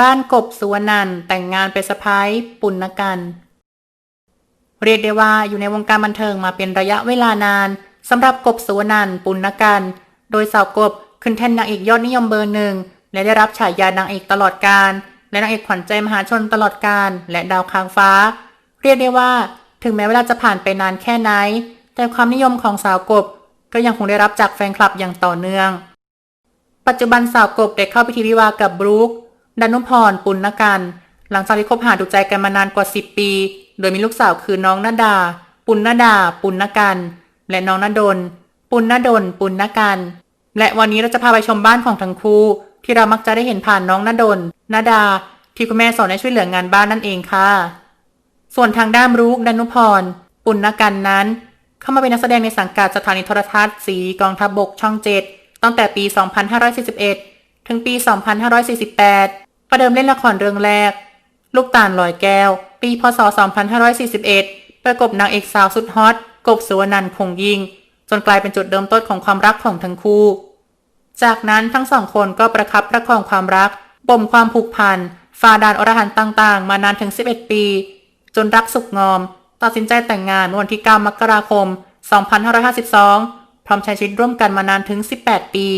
บ้านกบสุวรรณันแต่งงานเป็นสะพ้ายปุณกัน เรียกได้ว่าอยู่ในวงการบันเทิงมาเป็นระยะเวลานานสำหรับกบสุวรรณันปุณกัน โดยสาวกบขึ้นแท่นนางเอกยอดนิยมเบอร์หนึ่งและได้รับฉายานางเอกตลอดการและนางเอกขวัญใจมหาชนตลอดการและดาวค้างฟ้า เรียกได้ว่าถึงแม้เวลาจะผ่านไปนานแค่ไหน แต่ความนิยมของสาวกบก็ยังคงได้รับจากแฟนคลับอย่างต่อเนื่อง ปัจจุบันสาวกบได้เข้าพิธีวิวาห์กับบรูค ดานุพรปุณณกัน หลังจากที่คบหาดูใจกันมานานกว่า 10 ปี โดยมีลูกสาวคือน้องนาดา ปุณณดา ปุณณกัน และน้องนดล ปุณณดล ปุณณกัน และวันนี้เราจะพาไปชมบ้านของทั้งคู่ ที่เรามักจะได้เห็นผ่านน้องนดลนาดา ที่คุณแม่สอนให้ช่วยเหลืองานบ้านนั่นเองค่ะ ส่วนทางด้านรุกดานุพร ปุณณกันนั้น เข้ามาเป็นนักแสดงในสังกัดสถานีโทรทัศน์สีกองทัพบบกช่องเจ็ดตั้งแต่ปี 2541 ถึงปี 2548 ประเดิมเล่นละครเรื่องแรก ลูกตาลลอยแก้ว ปีพศ 2541 ประกบนางเอกสาวสุดฮอต กบสุวรรณันคงยิง จนกลายเป็นจุดเริ่มต้นของความรักของทั้งคู่ จากนั้นทั้งสองคนก็ประคับประคองความรักบ่มความผูกพันฝ่าด่านอรหันต์ต่างๆ มานานถึง 11 ปี จนรักสุขงอม ตัดสินใจแต่งงานเมื่อวันที่ 9 มกราคม 2552 พร้อมใช้ชีวิตร่วมกันมานานถึง 18 ปี